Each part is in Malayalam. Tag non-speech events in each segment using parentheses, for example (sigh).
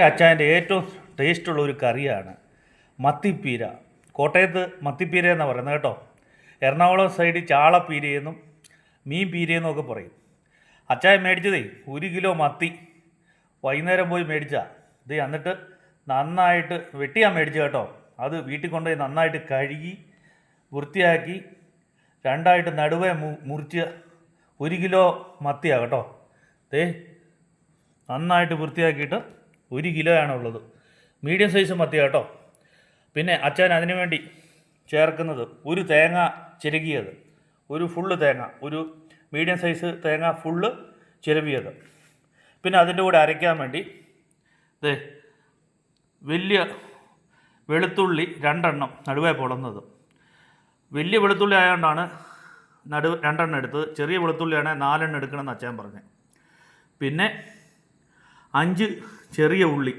അച്ചായന്റെ ഏറ്റവും ടേസ്റ്റുള്ള ഒരു കറിയാണ് മത്തിപ്പീര. കോട്ടയത്ത് മത്തിപ്പീര എന്നാണ് പറയുന്നത് കേട്ടോ. എറണാകുളം സൈഡിൽ ചാളപ്പീരയെന്നും മീൻ പീരയെന്നും ഒക്കെ പറയും. അച്ചായൻ മേടിച്ചതേ ഒരു കിലോ മത്തി. വൈകുന്നേരം പോയി മേടിച്ചാ. ഇത് എന്നിട്ട് നന്നായിട്ട് വെട്ടിയാൽ മേടിച്ചു കേട്ടോ. അത് വീട്ടിൽ കൊണ്ടുപോയി നന്നായിട്ട് കഴുകി വൃത്തിയാക്കി രണ്ടായിട്ട് നടുവേ മുറിച്ച് ഒരു കിലോ മത്തിയാണ് കേട്ടോ. ദേ നന്നായിട്ട് വൃത്തിയാക്കിയിട്ട് ഒരു കിലോയാണ് ഉള്ളത് മീഡിയം സൈസ് മത്തി കേട്ടോ. പിന്നെ അച്ഛൻ അതിനു വേണ്ടി ചേർക്കുന്നത് ഒരു തേങ്ങ ചിരകിയത്. ഒരു ഫുള്ള് തേങ്ങ ഒരു മീഡിയം സൈസ് തേങ്ങ ഫുള്ള് ചിരവിയത്. പിന്നെ അതിന്റെ കൂടെ അരയ്ക്കാൻ വേണ്ടി ദേ വലിയ വെളുത്തുള്ളി രണ്ടെണ്ണം നടുവേ പൊളന്നത് വലിയ വെളുത്തുള്ളി ആയതുകൊണ്ടാണ് നടു രണ്ടെണ്ണം എടുത്തത്. ചെറിയ വെളുത്തുള്ളിയാണ് നാലെണ്ണം എടുക്കണമെന്ന് അച്ഛൻ പറഞ്ഞു. പിന്നെ അഞ്ച് ചെറിയ ഉള്ളി.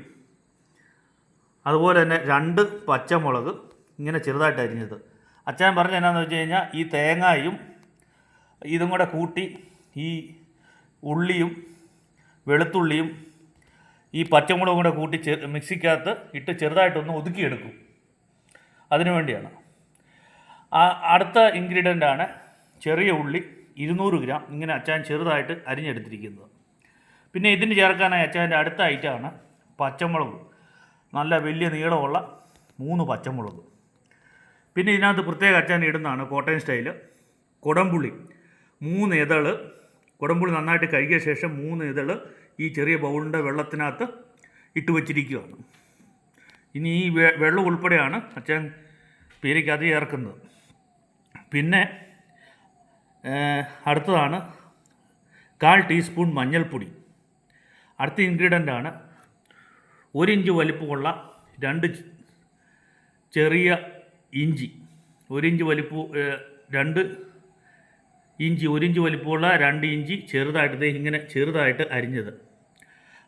അതുപോലെ തന്നെ രണ്ട് പച്ചമുളക് ഇങ്ങനെ ചെറുതായിട്ട് അരിഞ്ഞത്. അച്ഛൻ പറഞ്ഞ എന്നാന്ന് വെച്ച് കഴിഞ്ഞാൽ ഈ തേങ്ങായും ഇതും കൂടെ കൂട്ടി ഈ ഉള്ളിയും വെളുത്തുള്ളിയും ഈ പച്ചമുളകും കൂടെ കൂട്ടി ചെ മിക്സിക്കകത്ത് ഇട്ട് ചെറുതായിട്ടൊന്ന് ഒതുക്കിയെടുക്കും. അതിനു വേണ്ടിയാണ്. അടുത്ത ഇൻഗ്രീഡിയന്റാണ് ചെറിയ ഉള്ളി ഇരുന്നൂറ് ഗ്രാം ഇങ്ങനെ അച്ചാൻ ചെറുതായിട്ട് അരിഞ്ഞെടുത്തിരിക്കുന്നത്. പിന്നെ ഇതിന് ചേർക്കാനായി അച്ചാന്റെ അടുത്ത ഐറ്റമാണ് പച്ചമുളക്. നല്ല വലിയ നീളമുള്ള മൂന്ന് പച്ചമുളക്. പിന്നെ ഇതിനകത്ത് പ്രത്യേക അച്ചാൻ ഇടുന്നതാണ് കോട്ടയം സ്റ്റൈൽ. കുടംപുളി മൂന്ന് ഇതൾ. കുടംപുളി നന്നായിട്ട് കഴുകിയ ശേഷം മൂന്ന് ഇതൾ ഈ ചെറിയ ബൗളിന്റെ വെള്ളത്തിനകത്ത് ഇട്ട് വച്ചിരിക്കുകയാണ് ഇനി ഈ വെള്ളം ഉൾപ്പെടെയാണ് അച്ഛൻ പീരയ്ക്കകത്ത് ചേർക്കുന്നത്. പിന്നെ അടുത്തതാണ് കാൽ ടീസ്പൂൺ മഞ്ഞൾപ്പൊടി. അടുത്ത ഇൻഗ്രീഡിയന്റ് ആണ്. ഒരു ഇഞ്ച് വലിപ്പമുള്ള രണ്ട് ചെറിയ ഇഞ്ചി. ഒരു ഇഞ്ച് വലിപ്പ രണ്ട് ഇഞ്ചി ഒരു ഇഞ്ച് വലിപ്പമുള്ള രണ്ട് ഇഞ്ചി ചെറുതായിട്ട് ഇങ്ങനെ ചെറുതായിട്ട് അരിഞ്ഞത്.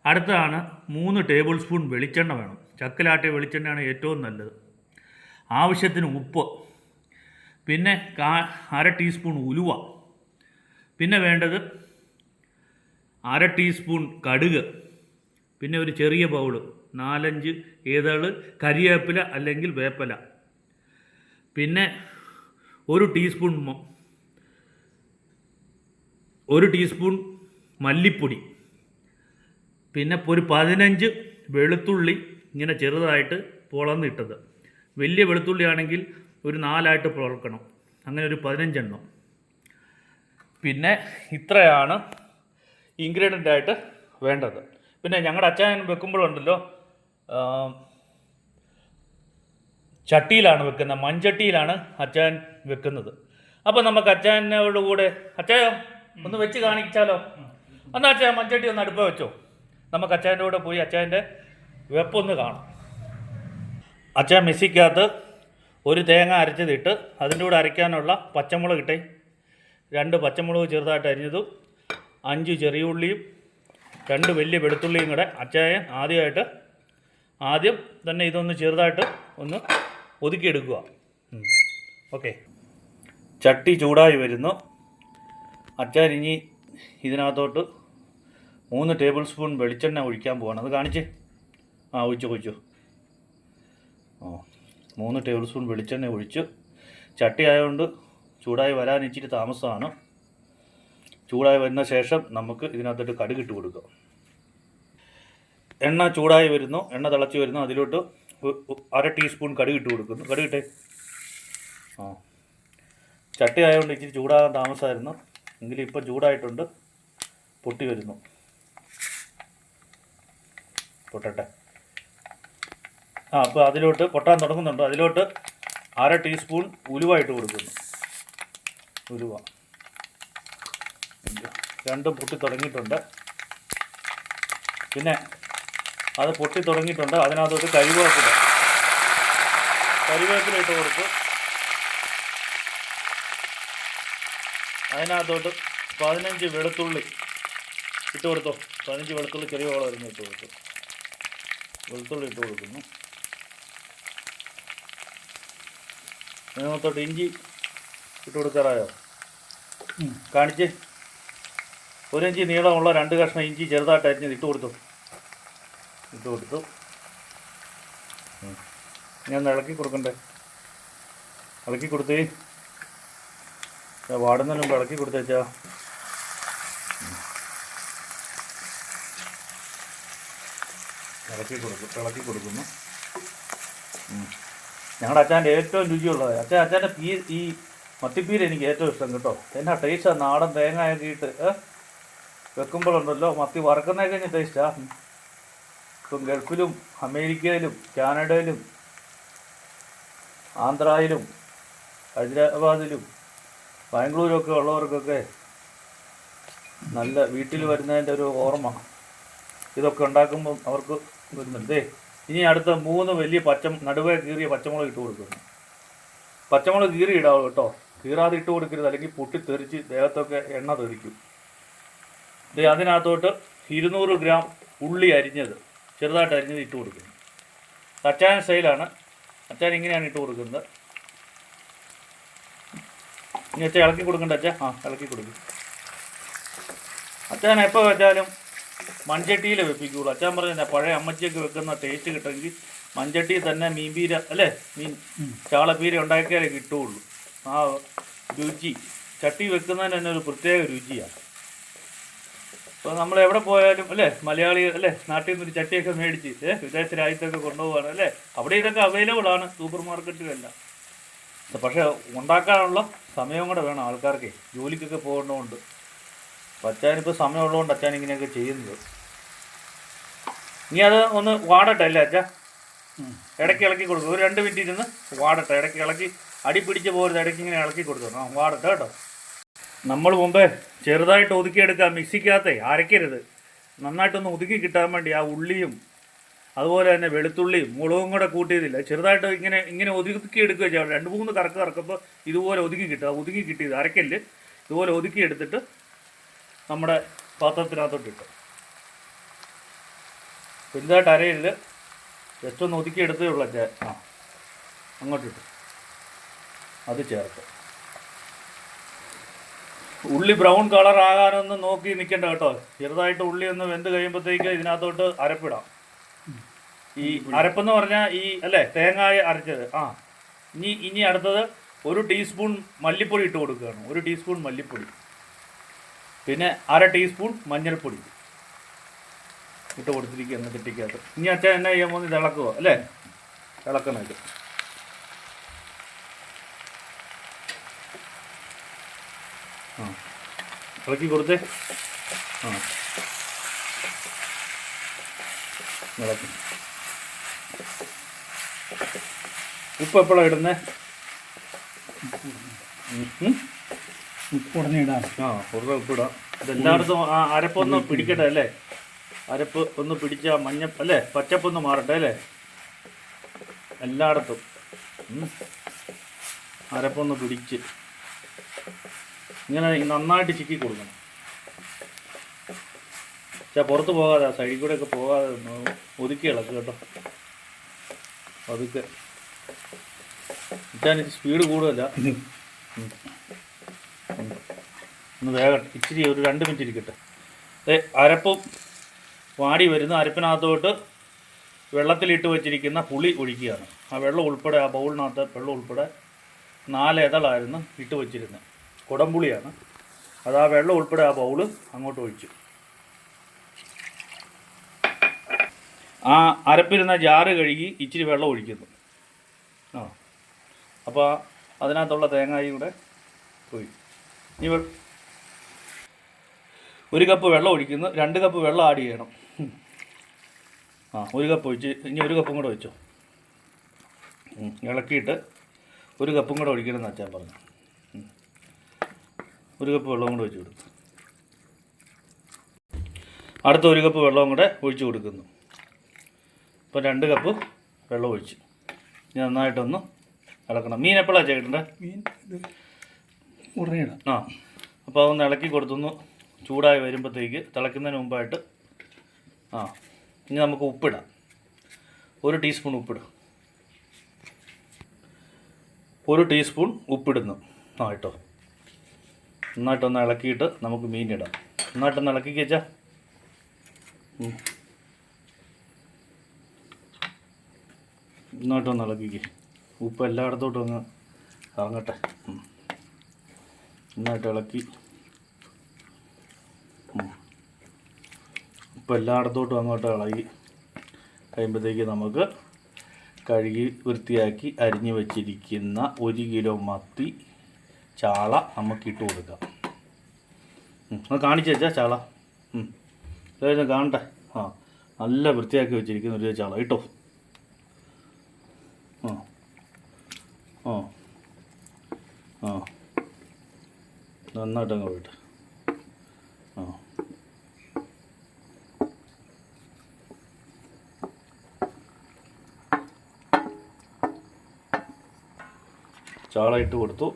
അടുത്താണ് മൂന്ന് ടേബിൾ സ്പൂൺ വെളിച്ചെണ്ണ വേണം. ചക്കിലാട്ടിയ വെളിച്ചെണ്ണയാണ് ഏറ്റവും നല്ലത്. ആവശ്യത്തിന് ഉപ്പ് പിന്നെ കാ അര ടീസ്പൂൺ ഉലുവ. പിന്നെ വേണ്ടത് അര ടീസ്പൂൺ കടുക് പിന്നെ ഒരു ചെറിയ ബൗൾ നാലഞ്ച് ഏതാൾ കരിവേപ്പില അല്ലെങ്കിൽ വേപ്പില. പിന്നെ ഒരു ടീസ്പൂൺ ഒരു ടീസ്പൂൺ മല്ലിപ്പൊടി പിന്നെ ഒരു പതിനഞ്ച് വെളുത്തുള്ളി ഇങ്ങനെ ചെറുതായിട്ട് പൊളന്നിട്ടത്. വലിയ വെളുത്തുള്ളി ആണെങ്കിൽ ഒരു നാലായിട്ട് പൊളക്കണം അങ്ങനെ ഒരു പതിനഞ്ചെണ്ണം. പിന്നെ ഇത്രയാണ് ഇൻഗ്രീഡിയന്റ് ആയിട്ട് വേണ്ടത്. പിന്നെ ഞങ്ങളുടെ അച്ചായൻ വെക്കുമ്പോഴുണ്ടല്ലോ ചട്ടിയിലാണ് വെക്കുന്നത് മൺചട്ടിയിലാണ് അച്ചായൻ വെക്കുന്നത്. അപ്പോൾ നമുക്ക് അച്ചായനോട് കൂടെ അച്ചായോ ഒന്ന് വെച്ച് കാണിച്ചാലോ? എന്നാൽ അച്ചായ മൺചട്ടി ഒന്ന് അടുപ്പ വെച്ചോ. നമുക്ക് അച്ചായന്റെ കൂടെ പോയി അച്ചായന്റെ വെപ്പൊന്ന് കാണാം. അച്ചായൻ മിസ്സിക്കകത്ത് ഒരു തേങ്ങ അരച്ചതിട്ട് അതിന്റെ കൂടെ അരയ്ക്കാനുള്ള പച്ചമുളക് ഇട്ടേ. രണ്ട് പച്ചമുളക് ചെറുതായിട്ട് അരിഞ്ഞതും അഞ്ച് ചെറിയ ഉള്ളിയും രണ്ട് വലിയ വെളുത്തുള്ളിയും കൂടെ അച്ചായൻ ആദ്യമായിട്ട് ആദ്യം തന്നെ ഇതൊന്ന് ചെറുതായിട്ട് ഒന്ന് ഒതുക്കിയെടുക്കുക. ഓക്കെ. ചട്ടി ചൂടായി വരുന്നു. അച്ചാൻ ഇനി ഇതിനകത്തോട്ട് മൂന്ന് ടേബിൾ സ്പൂൺ വെളിച്ചെണ്ണ ഒഴിക്കാൻ പോവാണ്. അത് കാണിച്ച്. ആ ഒഴിച്ചു ഒഴിച്ചു. ഓ മൂന്ന് ടേബിൾ സ്പൂൺ വെളിച്ചെണ്ണ ഒഴിച്ചു. ചട്ടി ആയതുകൊണ്ട് ചൂടായി വരാൻ ഇച്ചിരി താമസമാണ്. ചൂടായി വരുന്ന ശേഷം നമുക്ക് ഇതിനകത്തോട്ട് കടുക് ഇട്ട് കൊടുക്കാം. എണ്ണ ചൂടായി വരുന്നു. എണ്ണ തിളച്ച് വരുന്നു. അതിലോട്ട് അര ടീസ്പൂൺ കടുക് ഇട്ട് കൊടുക്കുന്നു. കടുക് ഇട്ടേ. ആ. ചട്ടി ആയതുകൊണ്ട് ഇച്ചിരി ചൂടാകാൻ താമസമായിരുന്നു എങ്കിലും ഇപ്പം ചൂടായിട്ടുണ്ട്. പൊട്ടി വരുന്നു. പൊട്ടട്ടെ. ആ അപ്പോൾ അതിലോട്ട് പൊട്ടാൻ തുടങ്ങുന്നുണ്ട്. അതിലോട്ട് അര ടീസ്പൂൺ ഉലുവ ഇട്ട് കൊടുക്കുന്നു. ഉലുവ. രണ്ടും പൊട്ടി തുടങ്ങിയിട്ടുണ്ട്. പിന്നെ അത് പൊട്ടി തുടങ്ങിയിട്ടുണ്ട്. അതിനകത്തോട്ട് കരിവേപ്പില. കരിവേപ്പില ഇട്ട് കൊടുത്തു. അതിനകത്തോട്ട് പതിനഞ്ച് വെളുത്തുള്ളി ഇട്ട് കൊടുത്തോ. പതിനഞ്ച് വെളുത്തുള്ളി ചെറിയ വളം അരിഞ്ഞ് ഇട്ട് കൊടുത്തു. വെളുത്തുള്ളി ഇട്ട് കൊടുക്കുന്നു. അതിനകത്തോട്ട് ഇഞ്ചി ഇട്ട് കൊടുക്കാറായോ? കാണിച്ച്. ഒരു നീളമുള്ള രണ്ട് കഷ്ണം ഇഞ്ചി ചെറുതായിട്ട് അരിഞ്ഞത് ഇട്ട് കൊടുത്തു. ഇട്ട് കൊടുത്തു. ഞാൻ ഇളക്കി കൊടുക്കണ്ടേ? ഇളക്കി കൊടുത്തേ. വാടുന്നതിന് മുമ്പ് ഇളക്കി കൊടുത്തേച്ചാ ഇളക്കി കൊടുക്കും ഇളക്കി കൊടുക്കുന്നു. ഞങ്ങളുടെ അച്ഛന്റെ ഏറ്റവും രുചിയുള്ളത്. അച്ഛൻ അച്ഛന്റെ പീ ഈ മത്തിപ്പീര് എനിക്ക് ഏറ്റവും ഇഷ്ടം കേട്ടോ. എന്നാ ടേസ്റ്റാണ് നാടൻ തേങ്ങയൊക്കെ ഇട്ട് ഏ? വെക്കുമ്പോഴുണ്ടല്ലോ മത്തി വറുക്കുന്നേ കഴിഞ്ഞ ടേസ്റ്റാ ഇപ്പം ഗൾഫിലും അമേരിക്കയിലും കാനഡയിലും ആന്ധ്രയിലും ഹൈദരാബാദിലും ബാംഗ്ലൂരും ഒക്കെ ഉള്ളവർക്കൊക്കെ നല്ല വീട്ടിൽ വരുന്നതിന്റെ ഒരു ഓർമ്മ ഇതൊക്കെ ഉണ്ടാക്കുമ്പം അവർക്ക് വരുന്നുണ്ട്. ഇനി അടുത്ത മൂന്ന് വലിയ പച്ച നടുവേ കീറിയ പച്ചമുളക് ഇട്ട് കൊടുക്കുന്നു. പച്ചമുളക് കീറി ഇടാവും കേട്ടോ. കീറാതെ ഇട്ട് കൊടുക്കരുത്. അല്ലെങ്കിൽ പൊട്ടി തെറിച്ച് ദേഹത്തൊക്കെ എണ്ണ തെറിക്കും. ദേ അതിനകത്തോട്ട് ഇരുന്നൂറ് ഗ്രാം ഉള്ളി അരിഞ്ഞത് ചെറുതായിട്ട് അരിഞ്ഞത് ഇട്ട് കൊടുക്കുന്നു. അച്ചാൻ സ്റ്റൈലാണ്. അച്ചാൻ ഇങ്ങനെയാണ് ഇട്ട് കൊടുക്കുന്നത്. ഇനി അച്ഛൻ ഇളക്കി കൊടുക്കണ്ട അച്ഛ. ആ ഇളക്കി കൊടുക്കും. അച്ഛൻ എപ്പോൾ വെച്ചാലും മൺചട്ടിയിൽ വെപ്പിക്കുള്ളൂ. അച്ഛൻ പറഞ്ഞ പഴയ അമ്മച്ചിയൊക്കെ വെക്കുന്ന ടേസ്റ്റ് കിട്ടുമെങ്കിൽ മൺചട്ടിയിൽ തന്നെ മീൻപീര അല്ലേ? മീൻ ചാളപ്പീര ഉണ്ടാക്കിയാലേ കിട്ടുകയുള്ളൂ. ആ രുചി. ചട്ടി വെക്കുന്നതിന് തന്നെ ഒരു പ്രത്യേക രുചിയാണ് ഇപ്പോൾ നമ്മൾ എവിടെ പോയാലും അല്ലേ? മലയാളി അല്ലേ? നാട്ടിൽ നിന്ന് ഒരു ചട്ടിയൊക്കെ മേടിച്ച് വിദേശ രാജ്യത്തൊക്കെ കൊണ്ടുപോവാണ് അല്ലേ? അവിടെ ഇതൊക്കെ അവൈലബിൾ ആണ് സൂപ്പർ മാർക്കറ്റിലെല്ലാം പക്ഷേ ഉണ്ടാക്കാനുള്ള സമയം കൂടെ വേണം ആൾക്കാർക്ക്. ജോലിക്കൊക്കെ പോകുന്നതുകൊണ്ട് അപ്പം അച്ഛനിപ്പോൾ സമയമുള്ളതുകൊണ്ട് അച്ഛൻ ഇങ്ങനെയൊക്കെ ചെയ്യുന്നത്. ഇനി അത് ഒന്ന് വാടട്ടെ അല്ലേ അച്ഛാ ഇടയ്ക്ക് ഇളക്കി കൊടുക്കും. ഒരു രണ്ട് മിനിറ്റ് ഇരുന്ന് വാടട്ടെ. ഇടയ്ക്ക് ഇളക്കി അടി പിടിച്ച് പോകരുത് ഇടയ്ക്ക് ഇങ്ങനെ ഇളക്കി കൊടുക്കണം വാടട്ടെ കേട്ടോ. നമ്മൾ മുമ്പേ ചെറുതായിട്ട് ഒതുക്കിയെടുക്കുക മിക്സിക്കകത്തെ അരയ്ക്കരുത്. നന്നായിട്ടൊന്ന് ഒതുക്കി കിട്ടാൻ വേണ്ടി ആ ഉള്ളിയും അതുപോലെ തന്നെ വെളുത്തുള്ളിയും മുളകും കൂടെ കൂട്ടിയതില്ല. ചെറുതായിട്ട് ഇങ്ങനെ ഇങ്ങനെ ഒതുക്കി എടുക്കുക രണ്ട് മൂന്ന് കറക്ക് കറക്കുമ്പോൾ ഇതുപോലെ ഒതുക്കി കിട്ടുക. ഒതുക്കി കിട്ടിയത് അരക്കല്ല്. ഇതുപോലെ ഒതുക്കി എടുത്തിട്ട് നമ്മുടെ പാത്രത്തിനകത്തോട്ട് ഇട്ടു. വലുതായിട്ട് അരയരുത്. ജസ്റ്റ് ഒന്ന് ഒതുക്കി എടുത്തേ ഉള്ളൂ ആ അങ്ങോട്ടിട്ടു. അത് ചേർത്ത്. ഉള്ളി ബ്രൗൺ കളർ ആകാനൊന്ന് നോക്കി നിൽക്കണ്ട കേട്ടോ. ചെറുതായിട്ട് ഉള്ളി ഒന്ന് വെന്ത് കഴിയുമ്പോഴത്തേക്ക് ഇതിനകത്തോട്ട് അരപ്പിടാം. ഈ അരപ്പെന്ന് പറഞ്ഞാൽ ഈ അല്ലേ തേങ്ങായ അരച്ചത്. ആ ഇനി ഇനി അടുത്തത് ഒരു ടീസ്പൂൺ മല്ലിപ്പൊടി ഇട്ട് കൊടുക്കുകയാണ്. ഒരു ടീസ്പൂൺ മല്ലിപ്പൊടി. പിന്നെ അര ടീസ്പൂൺ മഞ്ഞൾപ്പൊടി ഇട്ട് കൊടുത്തിരിക്കുക കൊടുത്തിരിക്കുകയാണ് ചട്ടിക്കകത്ത് ഇനി അച്ഛൻ എന്നാ ചെയ്യാൻ പോകുന്നത് ഇളക്കുക അല്ലേ? ഇളക്കണം ആ. ഇളക്കി കൊടുത്തേ. ആ. ഇളക്കി. ഉപ്പ് എപ്പോഴാണ് ഇടുന്നത് ഉപ്പ് ഉടനെ ഇടാം. ആ കുറേ ഉപ്പിടാം ഇതെല്ലായിടത്തും ആ അരപ്പൊന്ന് പിടിക്കട്ടെ അല്ലേ? അരപ്പ് ഒന്ന് പിടിച്ച മഞ്ഞ അല്ലേ? പച്ചപ്പൊന്ന് മാറട്ടെ അല്ലേ? എല്ലായിടത്തും. അരപ്പൊന്ന് പിടിച്ച്. ഇങ്ങനെ നന്നായിട്ട് ചിക്കി കൊടുക്കണം. ചാ പുറത്ത് പോകാതെ സൈഡിൽ കൂടെ ഒക്കെ പോകാതെ ഒതുക്കി ഇളക്ക് കേട്ടോ. അതൊക്കെ ഇച്ചാൻ സ്പീഡ് കൂടുതല. ഒന്ന് വേഗം ഇച്ചിരി ഒരു രണ്ട് മിനിറ്റ് ഇരിക്കട്ടെ. ഏ അരപ്പും വാടി വരുന്ന അരപ്പിനകത്തോട്ട് വെള്ളത്തിലിട്ട് വെച്ചിരിക്കുന്ന പുളി ഒഴിക്കുകയാണ്. ആ വെള്ളം ഉൾപ്പെടെ ആ ബൗളിനകത്ത് വെള്ളം ഉൾപ്പെടെ നാല് ഇതളായിരുന്നു ഇട്ട് വെച്ചിരുന്നത് കുടംപുളിയാണ്. അത് ആ വെള്ളം ഉൾപ്പെടെ ആ ബൗൾ അങ്ങോട്ട് ഒഴിച്ചു. ആ അരപ്പിരുന്ന ജാറ് കഴുകി ഇച്ചിരി വെള്ളം ഒഴിക്കുന്നു. ആ. അപ്പോൾ അതിനകത്തുള്ള തേങ്ങായും കൂടെ പോയി. ഇനി ഒരു കപ്പ് വെള്ളം ഒഴിക്കുന്നു. രണ്ട് കപ്പ് വെള്ളം ആഡ് ചെയ്യണം. ആ ഒരു കപ്പ് ഒഴിച്ച് ഇനി ഒരു കപ്പും കൂടെ ഒഴിച്ചോ. ഇളക്കിയിട്ട് ഒരു കപ്പും കൂടെ ഒഴിക്കണം എന്ന് അച്ഛൻ പറഞ്ഞു. ഒരു കപ്പ് വെള്ളവും കൂടെ ഒഴിച്ചു കൊടുക്കും. അടുത്ത ഒരു കപ്പ് വെള്ളവും കൂടെ ഒഴിച്ചു കൊടുക്കുന്നു. ഇപ്പോൾ രണ്ട് കപ്പ് വെള്ളം ഒഴിച്ചു. ഇനി നന്നായിട്ടൊന്ന് ഇളക്കണം. മീൻ എപ്പോഴാണ് ചേട്ടന്റെ? മീൻ ഉടനെ ആ അപ്പോൾ അതൊന്ന് ഇളക്കി കൊടുത്തൊന്ന്. ചൂടായി വരുമ്പോഴത്തേക്ക് തിളയ്ക്കുന്നതിന് മുമ്പായിട്ട് ആ ഇനി നമുക്ക് ഉപ്പിടാം. ഒരു ടീസ്പൂൺ ഉപ്പിടും. ഒരു ടീസ്പൂൺ ഉപ്പിടുന്നു. ആ കേട്ടോ നന്നായിട്ടൊന്ന് ഇളക്കിയിട്ട് നമുക്ക് മീൻ മീനിടാം നന്നായിട്ടൊന്ന് ഇളക്കി വെച്ചാൽ നന്നായിട്ടൊന്ന് ഇളക്കിക്ക് ഉപ്പ് എല്ലായിടത്തോട്ടും ഒന്ന് ഇറങ്ങട്ടെ. നന്നായിട്ട് ഇളക്കി. ഉപ്പ് എല്ലായിടത്തോട്ടും അങ്ങോട്ട് ഇളകി കഴിയുമ്പോഴത്തേക്ക് നമുക്ക് കഴുകി വൃത്തിയാക്കി അരിഞ്ഞു വെച്ചിരിക്കുന്ന ഒരു കിലോ മത്തി ചാള നമുക്ക് ഇട്ട് കൊടുക്കാം. ഒന്ന് കാണിച്ചു വെച്ചാൽ ചാള. ഇതായിരുന്നു കാണട്ടെ. ആ നല്ല വൃത്തിയാക്കി വെച്ചിരിക്കുന്ന ഒരു ചാള കേട്ടോ. ആ ആ ആ. നന്നായിട്ട് അങ്ങ് പോയിട്ട്. ആ. ചാള ഇട്ട് കൊടുത്തു.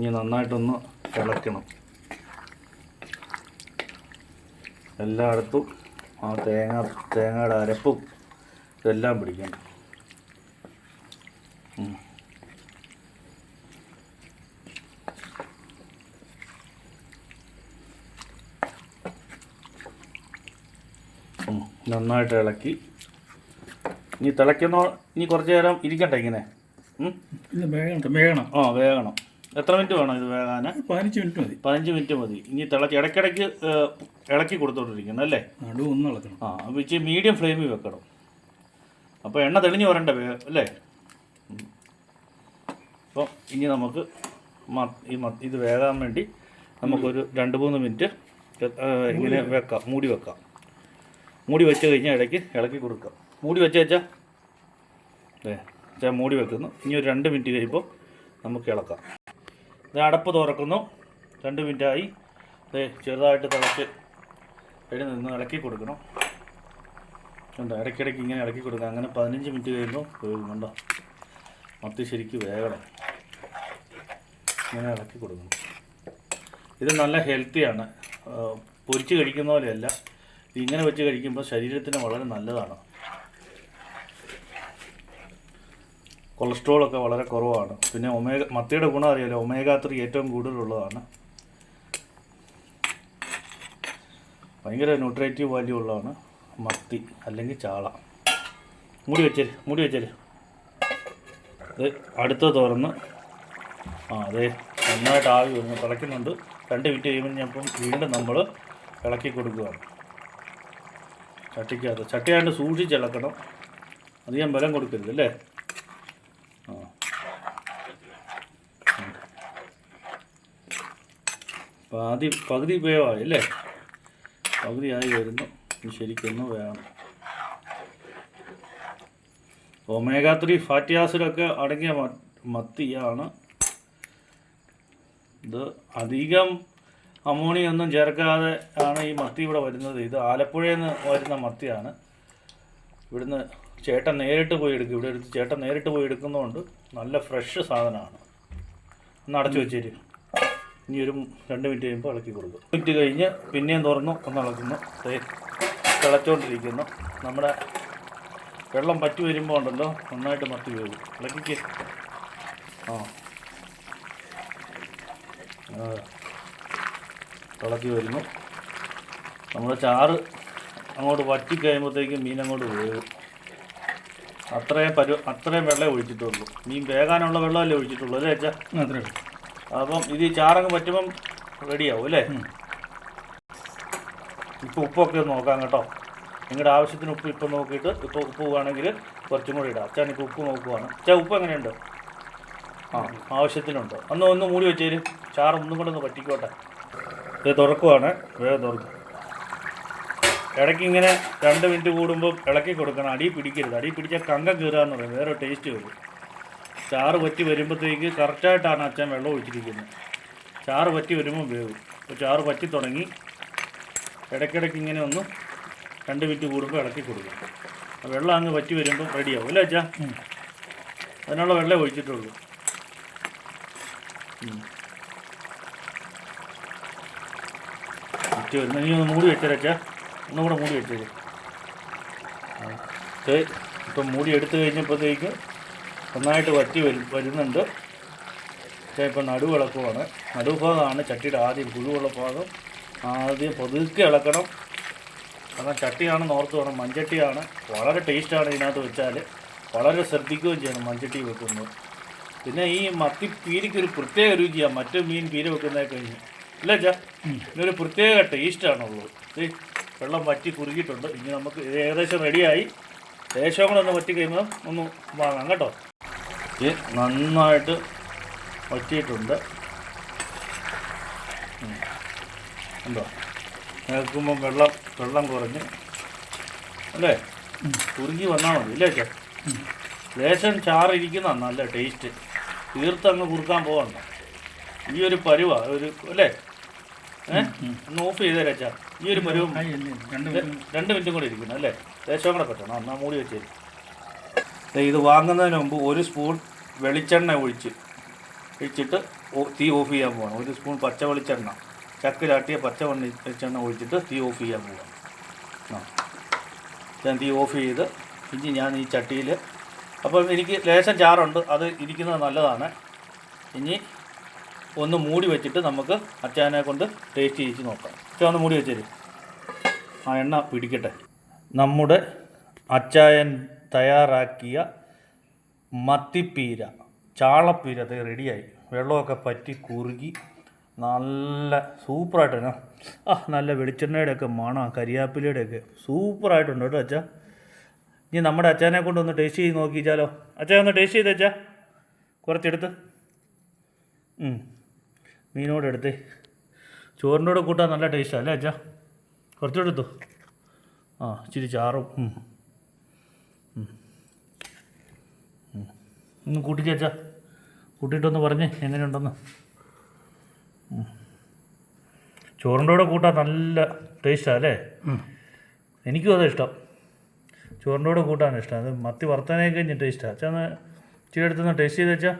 ഇനി നന്നായിട്ടൊന്ന് ഇളക്കണം. എല്ലായിടത്തും ആ തേങ്ങ തേങ്ങയുടെ അരപ്പും ഇതെല്ലാം പിടിക്കണം. നന്നായിട്ട് ഇളക്കി. ഇനി തിളയ്ക്കുന്ന ഇനി കുറച്ച് നേരം ഇരിക്കട്ടെ ഇങ്ങനെ. വേഗണം വേഗണം. ആ വേകണം എത്ര മിനിറ്റ് വേണം ഇത് വേകാൻ പതിനഞ്ച് മിനിറ്റ് മതി. പതിനഞ്ച് മിനിറ്റ് മതി. ഇനി തിളച്ച് ഇടയ്ക്കിടയ്ക്ക് ഇളക്കി കൊടുത്തോണ്ടിരിക്കണം അല്ലേ? നടു ഒന്ന് ഇളക്കണം ആ അപ്പോൾ ഇച്ചിരി മീഡിയം ഫ്ലെയിമിൽ വെക്കണം. അപ്പോൾ എണ്ണ തെളിഞ്ഞ് വരണ്ട അല്ലേ. അപ്പോൾ ഇനി നമുക്ക് ഈ ഇത് വേകാൻ വേണ്ടി നമുക്കൊരു രണ്ട് മൂന്ന് മിനിറ്റ് ഇങ്ങനെ വെക്കാം. മൂടി വെക്കാം. മൂടി വെച്ച് കഴിഞ്ഞാൽ ഇടയ്ക്ക് ഇളക്കി കൊടുക്കാം. മൂടി വെച്ച് വെച്ചാൽ അതെ മൂടി വെക്കുന്നു. ഇനി ഒരു രണ്ട് മിനിറ്റ് കഴിയുമ്പോൾ നമുക്ക് ഇളക്കാം. ഇത് അടപ്പ് തുറക്കുന്നു. രണ്ട് മിനിറ്റായി. ദേ ചെറുതായിട്ട് തിളച്ച് അതിൽ നിന്ന് ഇളക്കി കൊടുക്കണം. കണ്ടോ ഇടയ്ക്കിടയ്ക്ക് ഇങ്ങനെ ഇളക്കി കൊടുക്കുക അങ്ങനെ പതിനഞ്ച് മിനിറ്റ് കഴിയുമ്പോൾ കണ്ടോ? മത്തി ശരിക്ക് വേകണം. ഇങ്ങനെ ഇളക്കി കൊടുക്കണം. ഇത് നല്ല ഹെൽത്തിയാണ് പൊരിച്ച് കഴിക്കുന്ന പോലെയല്ല. ഇങ്ങനെ വെച്ച് കഴിക്കുമ്പോൾ ശരീരത്തിന് വളരെ നല്ലതാണ്. കൊളസ്ട്രോളൊക്കെ വളരെ കുറവാണ്. പിന്നെ ഒമേഗ മത്തിയുടെ ഗുണം അറിയാലോ? ഒമേഗ ത്രീ ഏറ്റവും കൂടുതലുള്ളതാണ്. ഭയങ്കര ന്യൂട്രേറ്റീവ് വാല്യൂ ഉള്ളതാണ് മത്തി അല്ലെങ്കിൽ ചാള. മൂടി വെച്ചേര് മൂടി വെച്ചേര് ഇത് അടുത്ത് തുറന്ന്. ആ അതെ നന്നായിട്ട് ആവി വരുന്നു തിളയ്ക്കുന്നുണ്ട്. രണ്ട് മിനിറ്റ് കഴിയുമ്പോൾ ഞാൻ ഇപ്പം വീണ്ടും നമ്മൾ ഇളക്കി കൊടുക്കുകയാണ്. ചട്ടിക്കകത്ത്. ചട്ടിയാണ്ട് സൂക്ഷിച്ചിളക്കണം അധികം ബലം കൊടുക്കരുത് അല്ലേ ആ ഉം. പാതി പകുതി ഉപയോഗമായി അല്ലേ? പകുതിയായി വരുന്നു. ശരിക്കൊന്ന് വേണം. ഒമേഗ ത്രീ ഫാറ്റി ആസിഡൊക്കെ അടങ്ങിയ മത്തിയാണ്. ഇത് അധികം അമോണിയ ഒന്നും ചേർക്കാതെ ആണ് ഈ മത്തി ഇവിടെ വരുന്നത്. ഇത് ആലപ്പുഴയിൽ നിന്ന് വരുന്ന മത്തിയാണ്. ഇവിടുന്ന് ചേട്ടൻ നേരിട്ട് പോയി എടുക്കും. ഇവിടെ ചേട്ടൻ നേരിട്ട് പോയി എടുക്കുന്നതുകൊണ്ട് നല്ല ഫ്രഷ് സാധനമാണ്. ഒന്ന് അടച്ചു വെച്ചേര്. ഇനി ഒരു രണ്ട് മിനിറ്റ് കഴിയുമ്പോൾ ഇളക്കി കൊടുക്കും. മിനിറ്റ് കഴിഞ്ഞ് പിന്നെയും തുറന്നു ഒന്ന് ഇളക്കുന്നു. തിളച്ചുകൊണ്ടിരിക്കുന്നു നമ്മുടെ വെള്ളം പറ്റി വരുമ്പോൾ ഉണ്ടല്ലോ നന്നായിട്ട് മത്തി പോകും ഇളക്കിക്ക്. ആ. ഇളക്കി വരുന്നു. നമ്മുടെ ചാറ് അങ്ങോട്ട് വറ്റി കഴിയുമ്പോഴത്തേക്കും മീൻ അങ്ങോട്ട് വേവും. അത്രയും പരു അത്രയും വെള്ളമേ ഒഴിച്ചിട്ടുള്ളൂ. മീൻ വേകാനുള്ള വെള്ളമല്ലേ ഒഴിച്ചിട്ടുള്ളൂ അല്ലേ അച്ഛാ? അത്രേ അപ്പം ഇത് ചാറങ്ങ് പറ്റുമ്പം റെഡിയാവും അല്ലേ? ഇപ്പൊ ഇപ്പോൾ ഉപ്പൊക്കെ ഒന്ന് നോക്കാം കേട്ടോ. നിങ്ങളുടെ ആവശ്യത്തിന് ഉപ്പ് ഇപ്പം നോക്കിയിട്ട് ഇപ്പോൾ ഉപ്പ് പോവുകയാണെങ്കിൽ കുറച്ചും കൂടി ഇടാം. അച്ഛൻ ഇപ്പോൾ ഉപ്പ് നോക്കുവാണ്. അച്ഛാ ഉപ്പ് എങ്ങനെയുണ്ട്? ആ ആവശ്യത്തിനുണ്ട്. ഒന്ന് ഒന്ന് മൂടി വെച്ചേര്. ചാറ് ഒന്നും കൂടെ ഒന്ന് പറ്റിക്കോട്ടെ. ഇത് തുറക്കുവാണ്. വേഗം തുറക്കും. ഇടയ്ക്ക് ഇങ്ങനെ രണ്ട് മിനിറ്റ് കൂടുമ്പോൾ ഇളക്കി കൊടുക്കണം. അടി പിടിക്കരുത്. അടി പിടിച്ചാൽ കങ്ക കീറുക എന്ന് പറയും. വേറെ ടേസ്റ്റ് വരും. ചാറ് പറ്റി വരുമ്പോഴത്തേക്ക് കറക്റ്റായിട്ടാണ് അച്ഛൻ വെള്ളം ഒഴിച്ചിരിക്കുന്നത്. ചാറ് പറ്റി വരുമ്പോൾ വേവും. അപ്പോൾ ചാറ് പറ്റി തുടങ്ങി ഇടയ്ക്കിടയ്ക്ക് ഇങ്ങനെ ഒന്ന് രണ്ട് മിനിറ്റ് കൂടുമ്പോൾ ഇളക്കി കൊടുക്കും. വെള്ളം അങ്ങ് വറ്റി വരുമ്പോൾ റെഡിയാവും. അല്ലേ അച്ഛാ. അതിനുള്ള വെള്ളം ഒഴിച്ചിട്ടുള്ളൂ. പറ്റി വറ്റി വരുന്ന ഇനി ഒന്ന് മൂടി വെച്ചേരച്ചാ ഒന്നും കൂടെ മൂടി വെച്ചേര്. ഇപ്പം മൂടി എടുത്തു കഴിഞ്ഞപ്പോഴത്തേക്ക് നന്നായിട്ട് വറ്റി വരു വരുന്നുണ്ട്. പക്ഷേ ഇപ്പം നടുവ് ഇളക്കുവാണ് നടുഭാഗമാണ് ചട്ടിയുടെ ആദ്യം പുഴുവുള്ള ഭാഗം. ആദ്യം പതുക്കെ ഇളക്കണം. കാരണം ചട്ടിയാണെന്ന് ഓർത്ത് വേണം. മൺചട്ടിയാണ്. വളരെ ടേസ്റ്റാണ് ഇതിനകത്ത് വെച്ചാൽ. വളരെ ശ്രദ്ധിക്കുകയും ചെയ്യണം മൺചട്ടി വെക്കുന്നത്. പിന്നെ ഈ മത്തി പീരിക്ക് ഒരു പ്രത്യേക രുചിയാണ് മറ്റു മീൻ പീര വെക്കുന്നതിനെ കഴിഞ്ഞ്. ഇല്ല ചാ ഇതിനൊരു പ്രത്യേക ടേസ്റ്റാണുള്ളത്. വെള്ളം വറ്റി കുറുകിയിട്ടുണ്ട്. ഇനി നമുക്ക് ഏകദേശം റെഡിയായി ലേശം കൂടെ ഒന്ന് വറ്റി കഴിയുമ്പോൾ ഒന്ന് വാങ്ങാം കേട്ടോ. ഇത് നന്നായിട്ട് വറ്റിയിട്ടുണ്ട്. എന്തോ ഉണ്ടോ കേൾക്കുമ്പോൾ വെള്ളം വെള്ളം കുറഞ്ഞ്. അല്ലേ? കുറുങ്ങി വന്നാൽ മതി ഇല്ലേ ചേ ലേശം ചാറിരിക്കുന്ന നല്ല ടേസ്റ്റ് തീർത്ത് അങ്ങ് കുറുക്കാൻ പോകണ്ട ഈ ഒരു പരുവ ഒരു അല്ലേ? ഏഹ് ഒന്ന് ഓഫ് ചെയ്തേരാച്ചാ ഈ ഒരു പരുവം രണ്ട് രണ്ട് മിനിറ്റും കൂടെ ഇരിക്കുന്നു അല്ലേ? ലേശം കൂടെ പറ്റണം എന്നാൽ മൂടി വെച്ചേരും. ഇത് വാങ്ങുന്നതിന് മുമ്പ് ഒരു സ്പൂൺ വെളിച്ചെണ്ണ ഒഴിച്ച് ഒഴിച്ചിട്ട് തീ ഓഫ് ചെയ്യാൻ പോകണം ഒരു സ്പൂൺ പച്ച വെളിച്ചെണ്ണ ചക്കിലാട്ടിയ പച്ച വെളിച്ചെണ്ണ ഒഴിച്ചിട്ട് തീ ഓഫ് ചെയ്യാൻ പോകണം ആ. ഞാൻ തീ ഓഫ് ചെയ്ത് ഇനി ഞാൻ ഈ ചട്ടിയിൽ അപ്പം എനിക്ക് ലേശം ചാറുണ്ട് അത് ഇരിക്കുന്നത് നല്ലതാണ്. ഇനി ഒന്ന് മൂടി വെച്ചിട്ട് നമുക്ക് അച്ചാനെ കൊണ്ട് ടേസ്റ്റ് ചെയ്ത് നോക്കാം. അച്ഛ ഒന്ന് മൂടി വെച്ചേരും. ആ എണ്ണ പിടിക്കട്ടെ. നമ്മുടെ അച്ചായൻ തയ്യാറാക്കിയ മത്തിപ്പീര ചാളപ്പീര അത് റെഡിയായി വെള്ളമൊക്കെ പറ്റി കുറുകി നല്ല സൂപ്പറായിട്ട് തന്നെ ആ നല്ല വെളിച്ചെണ്ണയുടെയൊക്കെ മണം കരിയാപ്പിലയുടെയൊക്കെ സൂപ്പറായിട്ടുണ്ട് കേട്ടോ അച്ഛാ. ഇനി നമ്മുടെ അച്ഛനെ കൊണ്ടൊന്ന് ടേസ്റ്റ് ചെയ്ത് നോക്കിച്ചാലോ? അച്ഛാ ഒന്ന് ടേസ്റ്റ് ചെയ്ത് അച്ഛാ. കുറച്ചെടുത്ത്. ഉം. മീനോട് എടുത്തേ. ചോറിന്റെ കൂടെ കൂട്ടാൻ നല്ല ടേസ്റ്റാണ് അല്ലേ അച്ഛാ? കുറച്ചെടുത്തു? ആ ഇച്ചിരി ചാറും. ഒന്ന് കൂട്ടിക്ക് അച്ഛാ. കൂട്ടിയിട്ടൊന്ന് പറഞ്ഞേ എങ്ങനെയുണ്ടെന്ന്. ചോറിന്റെ കൂടെ കൂട്ടാൻ നല്ല ടേസ്റ്റാണ് അല്ലേ? എനിക്കും അതാ ഇഷ്ടം. ചോറിന്റെ കൂടെ കൂട്ടാൻ ഇഷ്ടം. അത് മത്തി വറുത്തനെ കഴിഞ്ഞ് ടേസ്റ്റാണ് അച്ഛാ ഒന്ന് ഇച്ചിരി എടുത്തൊന്ന് ടേസ്റ്റ് ചെയ്ത് വെച്ചാൽ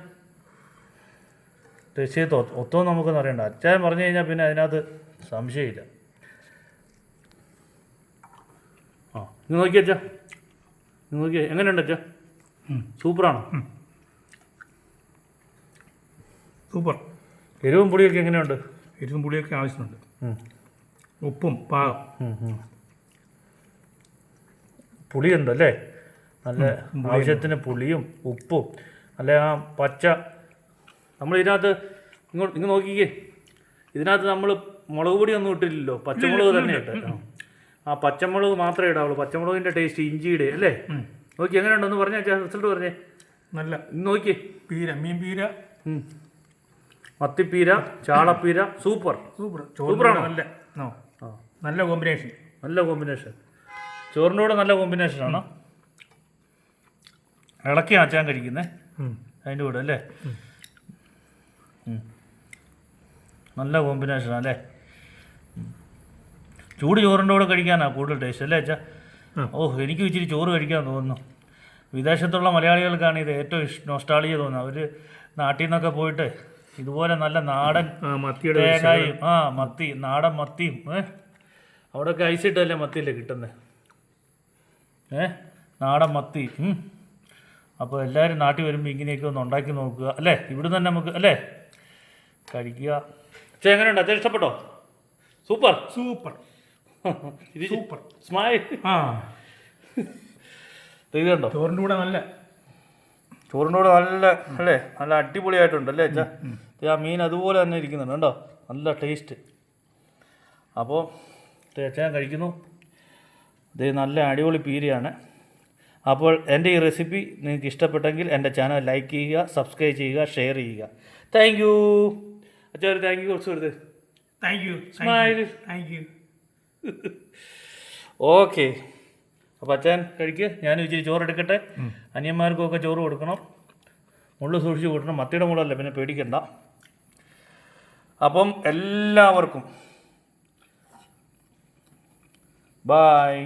ടേസ്റ്റ് ചെയ്ത് ഒത്തോ നമുക്കൊന്നും അറിയണ്ട. അച്ഛൻ പറഞ്ഞു കഴിഞ്ഞാൽ പിന്നെ അതിനകത്ത് സംശയമില്ല. ആ നിങ്ങൾ നോക്കിയച്ചാ നിങ്ങൾ നോക്കിയേ. എങ്ങനെയുണ്ട് അച്ഛാ. സൂപ്പറാണോ? സൂപ്പർ. എരിവും പൊടിയൊക്കെ എങ്ങനെയുണ്ട്? എരിവും പുളിയൊക്കെ ആവശ്യമുണ്ട്. ഉപ്പും പാകം. പുളിയുണ്ട് അല്ലേ? നല്ല ആവശ്യത്തിന് പുളിയും ഉപ്പും. അല്ലെ ആ പച്ച നമ്മൾ ഇതിനകത്ത് ഇങ്ങോട്ട് ഇങ്ങ് നോക്കിക്കേ. ഇതിനകത്ത് നമ്മൾ മുളക് പൊടി ഒന്നും ഇട്ടില്ലല്ലോ. പച്ചമുളക് തന്നെ ഇട്ട് ആ. പച്ചമുളക് മാത്രമേ ഇടാവുള്ളൂ. പച്ചമുളകിന്റെ ടേസ്റ്റ് ഇഞ്ചിയുടെ അല്ലേ? നോക്കി നോക്കി എങ്ങനെയുണ്ടെന്ന് പറഞ്ഞാൽ റിസൾട്ട് പറഞ്ഞേ. നല്ല ഇന്ന് നോക്കിയേ പീര മീൻ പീര. മത്തിപ്പീര ചാളപ്പീര സൂപ്പർ. സൂപ്പർ. സൂപ്പറാണോ? നല്ല നല്ല കോമ്പിനേഷൻ. നല്ല കോമ്പിനേഷൻ. ചോറിന്റെ കൂടെ നല്ല കോമ്പിനേഷനാണ് ഇളക്കി അച്ചാൻ കഴിക്കുന്നത് അതിന്റെ കൂടെ അല്ലേ? നല്ല കോമ്പിനേഷൻ അല്ലേ. ചൂട് ചോറിന്റെ കൂടെ കഴിക്കാനാണ് കൂടുതൽ ടേസ്റ്റ് അല്ലേ അച്ഛാ? ഓ എനിക്കും ഇച്ചിരി ചോറ് കഴിക്കാൻ തോന്നുന്നു. വിദേശത്തുള്ള മലയാളികൾക്കാണ് ഇത് ഏറ്റവും ഇഷ്ടം നൊസ്റ്റാളിയ തോന്നുന്നത്. അവർ നാട്ടിൽ നിന്നൊക്കെ പോയിട്ട് ഇതുപോലെ നല്ല നാടൻ മത്തിയുടെ തേങ്ങായും ആ മത്തി നാടൻ മത്തിയും ഏ? അവിടെയൊക്കെ ഐസിട്ടല്ലേ മത്തിയല്ലേ കിട്ടുന്നത് ഏ? നാടൻ മത്തി. അപ്പോൾ എല്ലാവരും നാട്ടിൽ വരുമ്പോൾ ഇങ്ങനെയൊക്കെ ഒന്ന് ഉണ്ടാക്കി നോക്കുക അല്ലേ? ഇവിടെ തന്നെ നമുക്ക് അല്ലേ? കഴിക്കുക. ചേ എങ്ങനെയുണ്ട്? അച്ഛൻ ഇഷ്ടപ്പെട്ടോ? സൂപ്പർ. സൂപ്പർ. (laughs) ഇത് സൂപ്പർ. സ്മൈൽ ആ. (laughs) ഇത് കണ്ടോ? ചോറിന്റെ കൂടെ നല്ല ചോറിന്റെ നല്ല അല്ലേ? നല്ല അടിപൊളിയായിട്ടുണ്ട് അല്ലേ അച്ഛാ? ആ മീൻ അതുപോലെ തന്നെ ഇരിക്കുന്നുണ്ട് കേട്ടോ നല്ല ടേസ്റ്റ്. അപ്പോൾ അച്ഛൻ കഴിക്കുന്നു. ഇത് നല്ല അടിപൊളി പീരിയാണ്. അപ്പോൾ എന്റെ ഈ റെസിപ്പി നിങ്ങൾക്ക് ഇഷ്ടപ്പെട്ടെങ്കിൽ എന്റെ ചാനൽ ലൈക്ക് ചെയ്യുക സബ്സ്ക്രൈബ് ചെയ്യുക ഷെയർ ചെയ്യുക. താങ്ക് യു അച്ഛാ ഒരു താങ്ക് യു കുറച്ച് കൊടുത്ത്. Thank you. Thank you okay അപ്പോൾ അച്ഛൻ കഴിക്കുക ഞാനും ഇച്ചിരി ചോറ് എടുക്കട്ടെ. അനിയന്മാർക്കൊക്കെ ചോറ് കൊടുക്കണം. മുള്ളു സൂക്ഷിച്ച് കൂട്ടണം. മത്തിയുടെ മുള്ളല്ല പിന്നെ പേടിക്കണ്ട. അപ്പം എല്ലാവർക്കും. ബായ്